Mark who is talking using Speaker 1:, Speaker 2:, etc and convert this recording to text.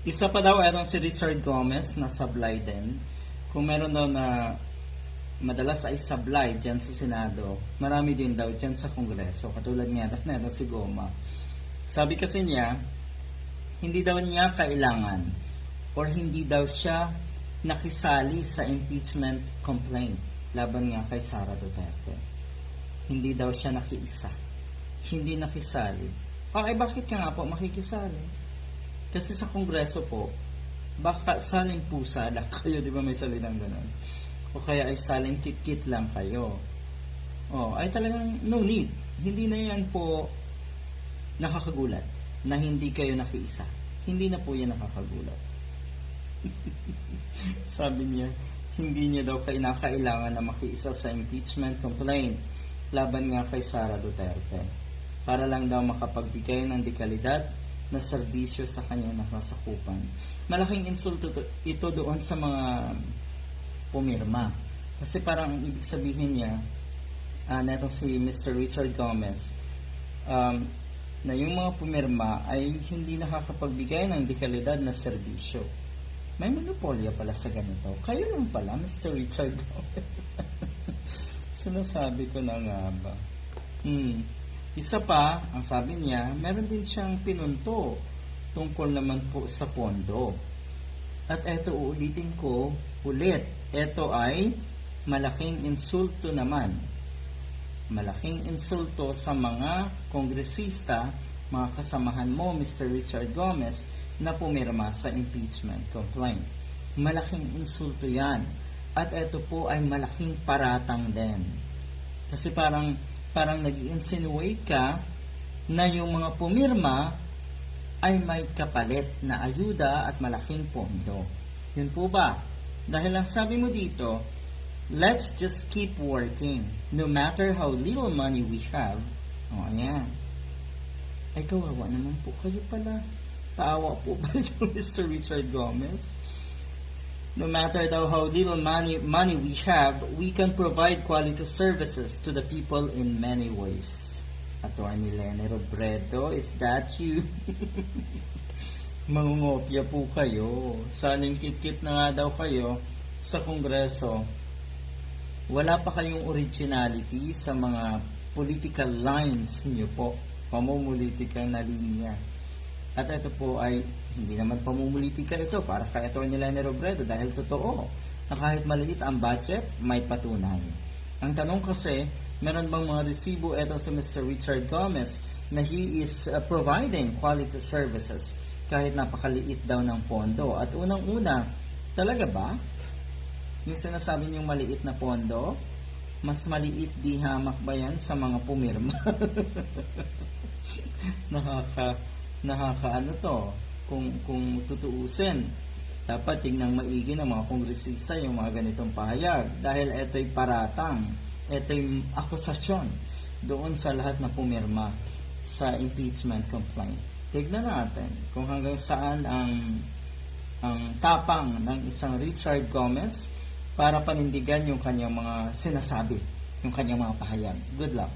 Speaker 1: Isa pa daw etong si Richard Gomez na sablay din. Kung meron daw na madalas ay sablay dyan sa Senado, marami din daw dyan sa Kongreso. Katulad nga na etong si Goma. Sabi kasi niya, hindi daw niya kailangan or hindi daw siya nakisali sa impeachment complaint laban nga kay Sara Duterte. Hindi daw siya nakiisa. Hindi nakisali. Okay, bakit ka nga po makikisali? Kasi sa kongreso po, baka saling pusa lang kayo, di ba may salitang ganun? O kaya ay saling kit-kit lang kayo. Oh, ay talagang no need. Hindi na yan po nakakagulat na hindi kayo nakiisa. Hindi na po yan nakakagulat. Sabi niya, hindi niya daw kinakailangan na makiisa sa impeachment complaint laban nga kay Sara Duterte para lang daw makapagbigay ng dekalidad na serbisyo sa kanyang nakasakupan. Malaking insulto to- ito doon sa mga pumirma. Kasi parang ang ibig sabihin niya, uh, na itong si Mr. Richard Gomez, um, na yung mga pumirma ay hindi nakakapagbigay ng dekalidad na serbisyo. May monopolya pala sa ganito. Kayo lang pala, Mr. Richard Gomez. Sinasabi ko na nga ba? Hmm. Isa pa, ang sabi niya, meron din siyang pinunto tungkol naman po sa pondo. At eto uulitin ko ulit. Ito ay malaking insulto naman. Malaking insulto sa mga kongresista, mga kasamahan mo, Mr. Richard Gomez, na pumirma sa impeachment complaint. Malaking insulto yan. At ito po ay malaking paratang din. Kasi parang parang nag insinuate ka na yung mga pumirma ay may kapalit na ayuda at malaking pondo. Yun po ba? Dahil ang sabi mo dito, let's just keep working no matter how little money we have. O, ayan. Ay, kawawa naman po kayo pala. Paawa po ba yung Mr. Richard Gomez? No matter how little money, money we have, we can provide quality services to the people in many ways. Attorney Lenny Robredo, is that you? Mangungopia po kayo. Saling kit-kit na nga daw kayo sa Kongreso. Wala pa kayong originality sa mga political lines niyo po. Pamumulitikang na linya. At ito po ay hindi naman pamumulitika ito para kay Atty. Lenny Robredo dahil totoo na kahit maliit ang budget, may patunay. Ang tanong kasi, meron bang mga resibo ito sa Mr. Richard Gomez na he is uh, providing quality services kahit napakaliit daw ng pondo. At unang-una, talaga ba? Yung sinasabi niyong maliit na pondo, mas maliit di hamak ba yan sa mga pumirma? nakaka nakakaano to kung kung tutuusin dapat tingnan maigi ng mga kongresista yung mga ganitong pahayag. Dahil ito'y paratang ito'y akusasyon doon sa lahat na pumirma sa impeachment complaint. Tignan natin kung hanggang saan ang ang tapang ng isang Richard Gomez para panindigan yung kanyang mga sinasabi yung kanyang mga pahayag. Good luck